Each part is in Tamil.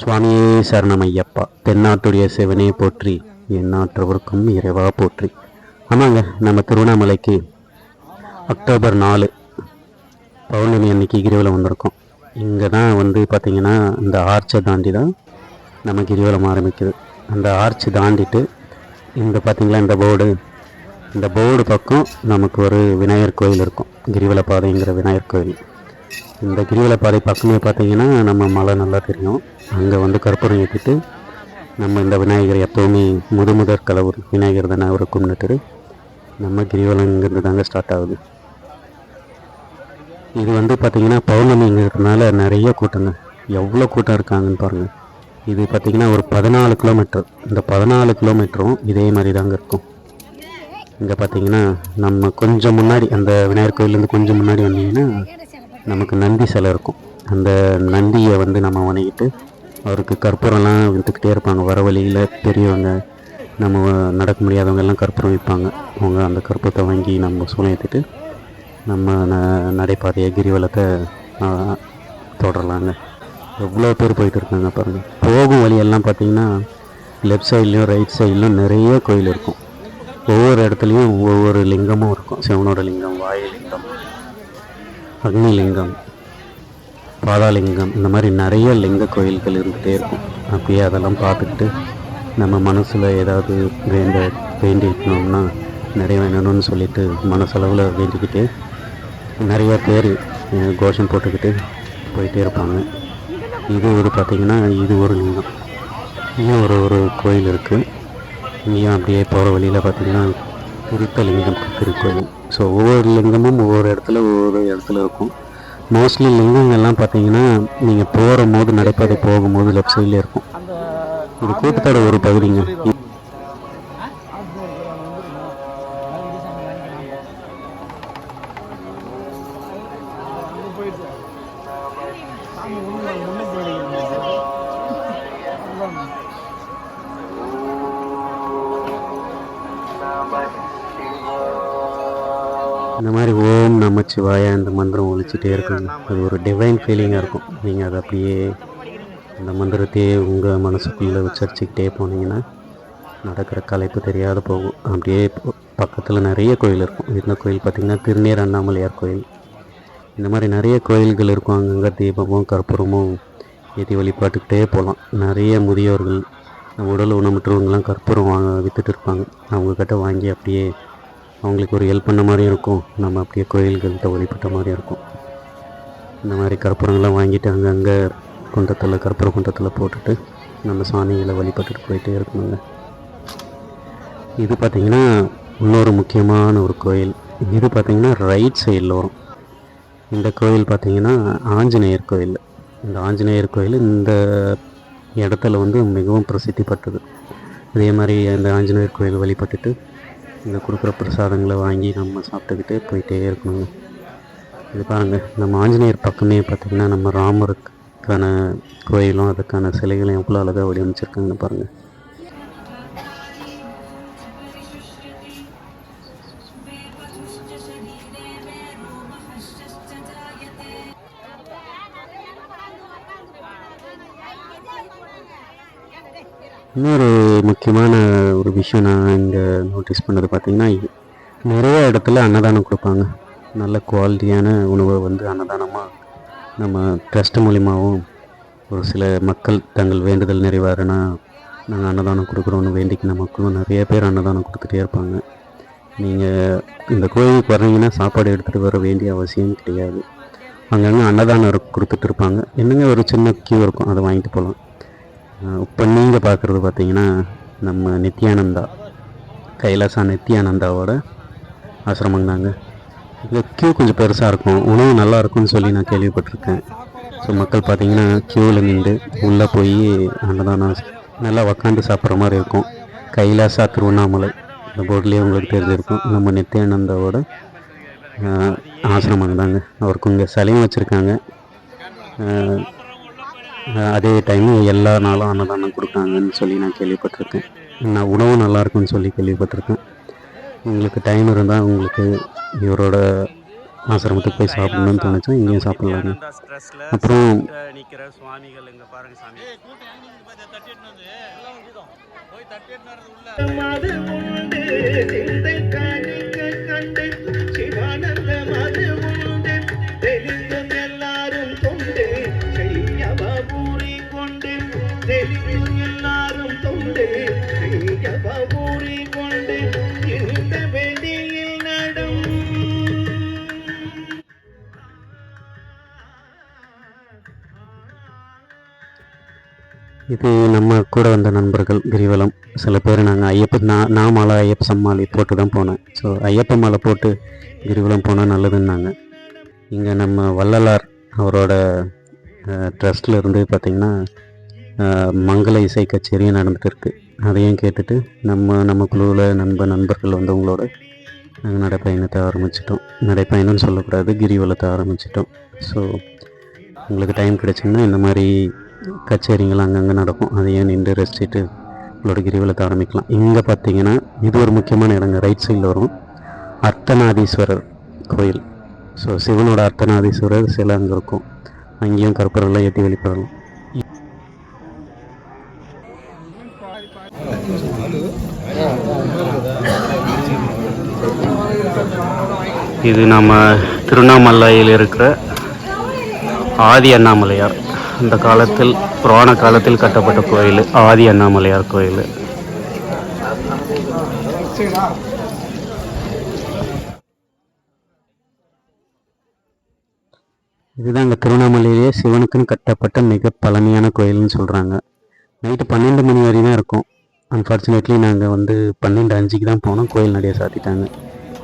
சுவாமியே சரணமையப்பா. தென்னாட்டுடைய சிவனே போற்றி எந்நாட்டவருக்கும் இறைவா போற்றி. ஆமாங்க நம்ம திருவண்ணாமலைக்கு அக்டோபர் நாலு பௌர்ணமி அன்னைக்கு கிரிவலம் வந்திருக்கோம். இங்கே தான் வந்து பார்த்திங்கன்னா இந்த ஆர்ச்சை தாண்டி தான் நம்ம கிரிவலம் ஆரம்பிக்குது. அந்த ஆர்ச்சை தாண்டிட்டு இந்த பார்த்திங்களா இந்த போர்டு. இந்த போர்டு பக்கம் நமக்கு ஒரு விநாயகர் கோயில் இருக்கும். கிரிவல பாதைங்கிற விநாயகர் கோயில். இந்த கிரிவலப்பாதை பக்கமே பார்த்தீங்கன்னா நம்ம மலை நல்லா தெரியும். அங்கே வந்து கற்பூரம் ஏற்றிட்டு நம்ம இந்த விநாயகர் எப்போவுமே முது முதற் கலவர் விநாயகர் தானே ஒரு கும்பிட்டு நம்ம கிரிவலங்கிறது தாங்க ஸ்டார்ட் ஆகுது. இது வந்து பார்த்திங்கன்னா பௌர்ணமிங்கிறதுனால நிறைய கூட்டங்க. எவ்வளோ கூட்டம் இருக்காங்கன்னு பாருங்கள் இது பார்த்திங்கன்னா ஒரு பதினாலு கிலோமீட்டர் இந்த பதினாலு கிலோமீட்டரும் இதே மாதிரி தாங்க இருக்கும். இங்கே பார்த்தீங்கன்னா நம்ம கொஞ்சம் முன்னாடி அந்த விநாயகர் கோயிலேருந்து கொஞ்சம் முன்னாடி வந்தீங்கன்னா நமக்கு நந்தி சிலை இருக்கும் அந்த நந்தியை வந்து நம்ம வணங்கிட்டு அவருக்கு கற்பூரம்லாம் விற்றுக்கிட்டே இருப்பாங்க. வர வழியில் பெரியவங்க நம்ம நடக்க முடியாதவங்க எல்லாம் கற்பூரம் விற்பாங்க. அவங்க அந்த கற்பூரத்தை வாங்கி நம்ம சூழ்நிலைத்துட்டு நம்ம ந நடைபாதையை கிரிவலத்தை தொடரலாங்க. எவ்வளோ பேர் போயிட்டு இருக்காங்க பாருங்கள் போகும் வழியெல்லாம் பார்த்தீங்கன்னா லெஃப்ட் சைட்லேயும் ரைட் சைட்லேயும் நிறைய கோயில் இருக்கும். ஒவ்வொரு இடத்துலையும் ஒவ்வொரு லிங்கமும் இருக்கும். சிவனோட லிங்கம் வாயு லிங்கம் அக்னிலிங்கம் பாதாலிங்கம் இந்த மாதிரி நிறைய லிங்க கோயில்கள் இருந்துகிட்டே இருக்கும். அப்படியே அதெல்லாம் பார்த்துக்கிட்டு நம்ம மனசில் ஏதாவது வேண்ட வேண்டிக்கணும்னா நிறைய வேணும்னு சொல்லிட்டு மனசளவில் வேண்டிக்கிட்டு நிறைய பேர் கோஷம் போட்டுக்கிட்டு போயிட்டே இருப்பாங்க. இது ஒரு பார்த்திங்கன்னா இது ஒரு லிங்கம். இங்கேயும் ஒரு ஒரு கோயில் இருக்குது இங்கேயும் அப்படியே போகிற வழியில் பார்த்திங்கன்னா குறித்த லிங்கம் திருக்கோயில். ஸோ ஒவ்வொரு லிங்கமும் ஒவ்வொரு இடத்துல ஒவ்வொரு இடத்துல இருக்கும். மோஸ்ட்லி லிங்கங்கள்லாம் பார்த்தீங்கன்னா நீங்கள் போகிற போது நடைபாதை போகும்போது லெஃப்ட் சைடில் இருக்கும். இது கூட்டத்தோட ஒரு பகுதிங்க. இந்த மாதிரி ஓம் நமச்சிவாய இந்த மந்திரம் ஒழிச்சிட்டே இருக்குங்க. அது ஒரு டிவைன் ஃபீலிங்காக இருக்கும். நீங்கள் அதை அப்படியே அந்த மந்திரத்தையே உங்கள் மனசுக்குள்ளே உச்சரிச்சுக்கிட்டே போனீங்கன்னா நடக்கிற கலைப்பு தெரியாத போகும். அப்படியே பக்கத்தில் நிறைய கோயில் இருக்கும். இந்த கோயில் பார்த்திங்கன்னா திருநீர் அண்ணாமலையார் கோயில். இந்த மாதிரி நிறைய கோயில்கள் இருக்கும். அங்கங்கே தீபமும் கற்பூரமும் ஏற்றி வழிபாட்டுக்கிட்டே போகலாம் நிறைய முதியோர்கள் உடல் ஊனமுற்றவங்கலாம் கற்பூரம் வாங்க விற்றுட்டு இருப்பாங்க. அவங்கக்கிட்ட வாங்கி அப்படியே அவங்களுக்கு ஒரு ஹெல்ப் பண்ண மாதிரியும் இருக்கும். நம்ம அப்படியே கோயில்கள்கிட்ட வழிபட்ட மாதிரி இருக்கும். இந்த மாதிரி கற்பூரங்கள்லாம் வாங்கிட்டு அங்கங்கே குண்டத்தில் கற்பூர குண்டத்தில் போட்டுட்டு நம்ம சாமிகளை வழிபட்டுட்டு போயிட்டே இருக்கணுங்க. இது பார்த்திங்கன்னா இன்னொரு முக்கியமான ஒரு கோயில். இது பார்த்திங்கன்னா ரைட் சைடில் வரும். இந்த கோயில் பார்த்திங்கன்னா ஆஞ்சநேயர் கோயில். இந்த ஆஞ்சநேயர் கோயில் இந்த இடத்துல வந்து மிகவும் பிரசித்தி பெற்றது. அதே மாதிரி அந்த ஆஞ்சநேயர் கோயில் வழிபட்டுட்டு இங்கே கொடுக்குற பிரசாதங்களை வாங்கி நம்ம சாப்பிட்டுக்கிட்டே போயிட்டே இருக்கணுங்க. இது பாருங்கள் நம்ம ஆஞ்சநேயர் பக்கமே பார்த்திங்கன்னா நம்ம ராமருக்கான கோயிலும் அதுக்கான சிலைகளையும் எவ்வளோ அழகாக வடிவமைச்சிருக்காங்கன்னு பாருங்கள் இன்னொரு முக்கியமான ஒரு விஷயம் நான் இங்கே நோட்டீஸ் பண்ணது பார்த்தீங்கன்னா இது நிறைய இடத்துல அன்னதானம் கொடுப்பாங்க. நல்ல குவாலிட்டியான உணவை வந்து அன்னதானமாக நம்ம ட்ரஸ்ட் மூலிமாவும் ஒரு சில மக்கள் தங்கள் வேண்டுதல் நிறைவேறனா நாங்கள் அன்னதானம் கொடுக்குறோன்னு வேண்டிக்கின மக்களும் நிறைய பேர் அன்னதானம் கொடுத்துட்டே இருப்பாங்க. நீங்கள் இந்த கோயிலுக்கு வர்றீங்கன்னா சாப்பாடு எடுத்துகிட்டு வர வேண்டிய அவசியம் கிடையாது. அங்கங்கே அன்னதானம் கொடுத்துட்டு இருப்பாங்க. என்னங்க ஒரு சின்ன கியூ இருக்கும்? அதை வாங்கிட்டு போகலாம் இப்போ நீங்கள் பார்க்குறது பார்த்தீங்கன்னா நம்ம நித்யானந்தா கைலாசா நித்யானந்தாவோட ஆசிரமம் தாங்க. இங்கே க்யூ கொஞ்சம் பெருசாக இருக்கும். உணவு நல்லா இருக்கும்னு சொல்லி நான் கேள்விப்பட்டிருக்கேன். ஸோ மக்கள் பார்த்தீங்கன்னா க்யூவில் நின்று உள்ளே போய் அன்னதானம் நல்லா உக்காந்து சாப்பிட்ற மாதிரி இருக்கும். கைலாசா திருவண்ணாமலை இந்த போர்ட்லேயே உங்களுக்கு தெரிஞ்சிருக்கும். நம்ம நித்யானந்தாவோட ஆசிரமம் தாங்க. அவருக்கு இங்கே சிலையும் வச்சுருக்காங்க. அதே டைம் எல்லா நாளும் அன்னதானம் கொடுக்குறாங்கன்னு சொல்லி நான் கேள்விப்பட்டிருக்கேன். நான் உணவு நல்லா இருக்குன்னு சொல்லி கேள்விப்பட்டிருக்கேன். உங்களுக்கு டைம் இருந்தால் உங்களுக்கு இவரோட ஆசிரமத்துக்கு போய் சாப்பிடணும்னு தோணுச்சா இங்கேயும் சாப்பிட்லாங்க அப்புறம் சுவாமிகள் பாருங்க சாமி மது உண்டு சிந்தை காணிக்க கண்டு சிவானந்த மது இது நம்ம கூட வந்த நண்பர்கள் கிரிவலம். சில பேர் நாங்கள் ஐயப்ப நான் நான் மாலை ஐயப்ப சம்மாளி போட்டு தான் போனேன். ஸோ ஐயப்ப மாலை போட்டு கிரிவலம் போனால் நல்லதுன்னாங்க. இங்கே நம்ம வள்ளலார் அவரோட ட்ரஸ்டில் இருந்து பார்த்திங்கன்னா மங்கள இசை கச்சேரியும் நடந்துட்டு இருக்கு அதையும் கேட்டுட்டு நம்ம நம்ம குழுவில் நண்ப நண்பர்கள் வந்தவங்களோட நாங்கள் நடைப்பயணத்தை ஆரம்பிச்சிட்டோம். நடைப்பயணம்னு சொல்லக்கூடாது கிரிவலத்தை ஆரம்பிச்சிட்டோம். ஸோ உங்களுக்கு டைம் கிடைச்சிங்கன்னா இந்த மாதிரி கச்சேரிகள் அங்கங்கே நடக்கும். அதையும் நின்று ரசிச்சுட்டு உங்களோட கிரிவலத்தை ஆரம்பிக்கலாம். இங்கே பார்த்தீங்கன்னா இது ஒரு முக்கியமான இடங்க. ரைட் சைடில் வரும். அர்த்தநாதீஸ்வரர் கோயில். ஸோ சிவனோட அர்த்தநாதீஸ்வரர் சிலை அங்கே இருக்கும். அங்கேயும் கற்பூரெல்லாம் ஏற்றி வெளிப்படலாம். இது நம்ம திருவண்ணாமலையில் இருக்கிற ஆதி அண்ணாமலையார். அந்த காலத்தில் புராண காலத்தில் கட்டப்பட்ட கோயில் ஆதி அண்ணாமலையார் கோயில். இதுதான் இங்கே திருவண்ணாமலையிலேயே சிவனுக்குன்னு கட்டப்பட்ட மிக பழமையான கோயில்னு சொல்கிறாங்க நைட்டு பன்னெண்டு மணி வரை தான் இருக்கும். அன்ஃபார்ச்சுனேட்லி நாங்கள் வந்து பன்னெண்டு அஞ்சுக்கு தான் போனோம். கோயில் நிறைய சாத்திட்டாங்க.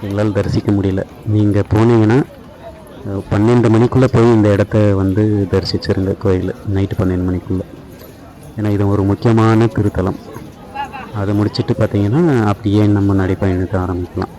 எங்களால் தரிசிக்க முடியல. நீங்கள் போனீங்கன்னா பன்னெண்டு மணிக்குள்ளே போய் இந்த இடத்த வந்து தரிசிச்சிருங்க கோயில் நைட்டு பன்னெண்டு மணிக்குள்ளே. ஏன்னா இது ஒரு முக்கியமான திருத்தலம். அதை முடிச்சுட்டு பார்த்தீங்கன்னா அப்படியே நம்ம நடைப்பயணத்தை ஆரம்பிக்கலாம்.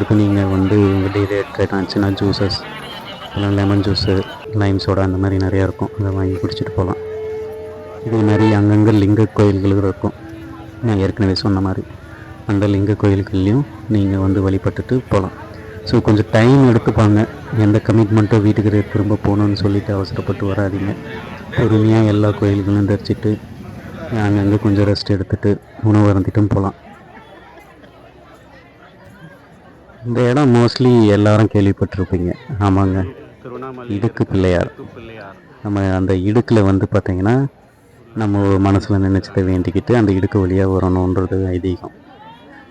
கொடுக்க நீங்கள் வந்து உங்கள்கிட்ட இதே கேட்டாச்சுன்னா ஜூஸஸ் இல்லைனா லெமன் ஜூஸு லைம் சோடா அந்த மாதிரி நிறையா இருக்கும். அதை வாங்கி குடிச்சிட்டு போகலாம். இதே மாதிரி அங்கங்கே லிங்க கோயில்கள் இருக்கும். நான் ஏற்கனவே சொன்ன மாதிரி. அந்த லிங்க கோயில்கள்லேயும் நீங்கள் வந்து வழிபட்டுட்டு போகலாம். ஸோ கொஞ்சம் டைம் எடுத்துப்பாங்க எந்த கமிட்மெண்ட்டும் வீட்டுக்கு திரும்ப போகணுன்னு சொல்லிட்டு அவசரப்பட்டு வராதீங்க. பொறுமையாக எல்லா கோயில்களும் தரிச்சிட்டு அங்கங்கே கொஞ்சம் ரெஸ்ட் எடுத்துகிட்டு உணவு அருந்திட்டும் போகலாம். இந்த இடம் மோஸ்ட்லி எல்லாரும் கேள்விப்பட்டிருப்பீங்க. ஆமாங்க. இடுக்கு பிள்ளையார். பிள்ளையார். நம்ம அந்த இடுக்கில் வந்து பார்த்திங்கன்னா நம்ம மனசில் நினச்சதை வேண்டிக்கிட்டு அந்த இடுக்கு வழியாக வரணுன்றது ஐதீகம்.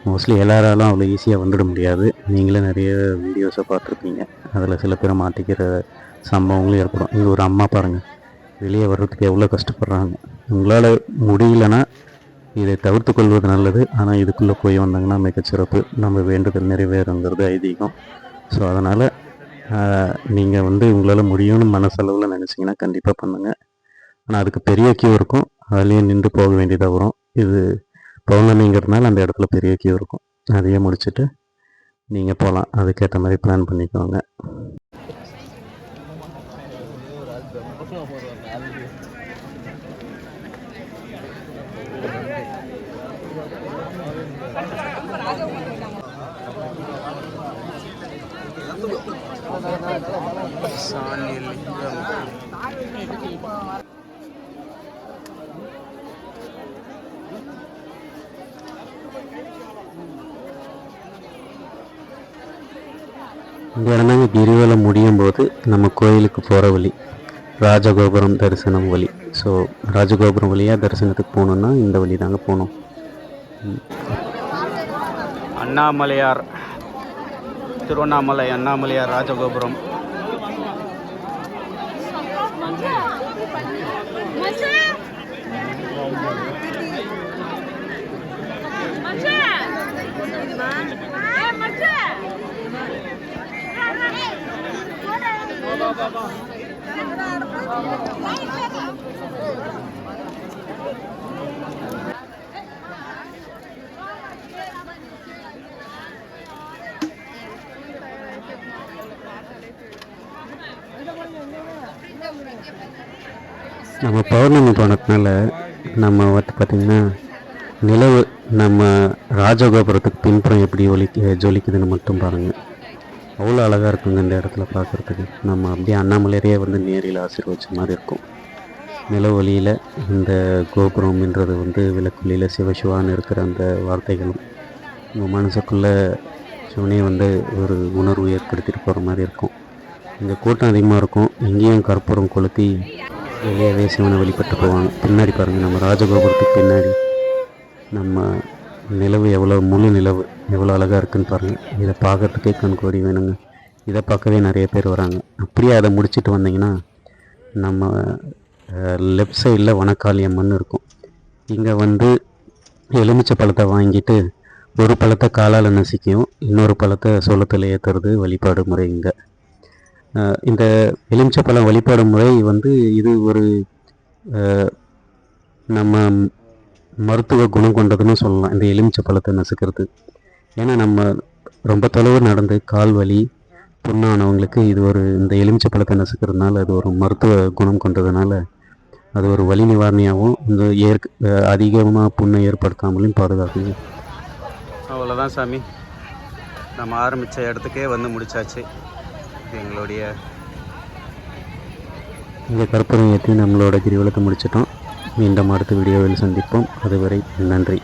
மோஸ்ட்லி எல்லாராலும் அவ்வளோ ஈஸியாக வந்துட முடியாது. நீங்களே நிறைய வீடியோஸை பார்த்துருப்பீங்க. அதில் சில பேர் மாட்டிக்கிற சம்பவங்களும் ஏற்படும். இங்கே ஒரு அம்மா பாருங்கள் வெளியே வர்றதுக்கு எவ்வளோ கஷ்டப்படுறாங்க. உங்களால் முடியலன்னா இதை தவிர்த்து கொள்வது நல்லது. ஆனால் இதுக்குள்ளே போய் வந்தாங்கன்னா மிகச்சிறப்பு. நம்ம வேண்டுதல் நிறைவேறுங்கிறது ஐதீகம். ஸோ அதனால் நீங்கள் வந்து உங்களால் முடியும்னு மனசளவில் நினச்சிங்கன்னா கண்டிப்பாக பண்ணுங்கள் ஆனால் அதுக்கு பெரிய கியூ இருக்கும். அதுலேயே நின்று போக வேண்டியதாக வரும். இது பௌர்ணமிங்கிறதுனால அந்த இடத்துல பெரிய கியூ இருக்கும். அதையே முடிச்சுட்டு நீங்கள் போகலாம் அதுக்கேற்ற மாதிரி பிளான் பண்ணிக்கோங்க. இந்த இடம் கிரிவலம் முடியும் போது நம்ம கோயிலுக்கு போகிற வழி ராஜகோபுரம் தரிசனம் வழி. ஸோ ராஜகோபுரம் வழியாக தரிசனத்துக்கு போகணுன்னா இந்த வழி தாங்க போகணும். அண்ணாமலையார் திருவண்ணாமலை அண்ணாமலையார் ராஜகோபுரம். நம்ம பௌர்ணமி போனதுனால நம்ம வந்து பார்த்திங்கன்னா நிலவு நம்ம ராஜகோபுரத்துக்கு பின்புறம் எப்படி ஒலி ஜொலிக்குதுன்னு மட்டும் பாருங்கள் அவ்வளோ அழகாக இருக்குங்க இந்த இடத்துல பார்க்குறதுக்கு. நம்ம அப்படியே அண்ணாமலையரையே வந்து நேரில் ஆசீர்வச்ச மாதிரி இருக்கும். நில இந்த கோபுரம்ன்றது வந்து விளக்கொலியில் சிவசிவான்னு இருக்கிற அந்த வார்த்தைகளும் உங்கள் மனசுக்குள்ளே சிவனே வந்து ஒரு உணர்வு ஏற்படுத்திட்டு போகிற மாதிரி இருக்கும். இங்கே கூட்டம் அதிகமாக இருக்கும். இங்கேயும் கற்பூரம் கொளுத்தி வெளியாகவே சிவனை வழிபட்டு போவாங்க. பின்னாடி பாருங்கள் நம்ம ராஜகோபுரத்துக்கு பின்னாடி நம்ம நிலவு எவ்வளோ முழு நிலவு எவ்வளோ அழகாக இருக்குன்னு பாருங்கள் இதை பார்க்கறதுக்கே கண்கோடி வேணுங்க. இதை பார்க்கவே நிறைய பேர் வராங்க. அப்படியே அதை முடிச்சுட்டு வந்தீங்கன்னா நம்ம லெஃப்ட் சைடில் வனக்காளி அம்மன் இருக்கும். இங்கே வந்து எலுமிச்சை பழத்தை வாங்கிட்டு ஒரு பழத்தை காலால் நசுக்கியும் இன்னொரு பழத்தை சோளத்தில் ஏற்றுறது வழிபாடு முறை இங்கே. இந்த இந்த எலுமிச்சப்பழம் வழிபாடு முறை வந்து இது ஒரு நம்ம மருத்துவ குணம் கொண்டதுன்னு சொல்லலாம். இந்த எலுமிச்சப்பழத்தை நசுக்கிறது. ஏன்னா நம்ம ரொம்ப தொலைவு நடந்து கால் வலி புண்ணானவங்களுக்கு இது ஒரு இந்த எலுமிச்சப்பழத்தை நசுக்கிறதுனால அது ஒரு மருத்துவ குணம் கொண்டதுனால அது ஒரு வலி நிவாரணியாகவும் இந்த ஏற்க அதிகமாக புண்ணை ஏற்படுத்தாமலும் பாதுகாக்குது. அவ்வளோதான் சாமி. நம்ம ஆரம்பித்த இடத்துக்கே வந்து முடிச்சாச்சு. எங்களுடைய இங்கே கற்பூரம் ஏற்றி நம்மளோட கிரிவலத்தை முடிச்சிட்டோம். மீண்டும் அடுத்த வீடியோவில் சந்திப்போம். அதுவரை நன்றி.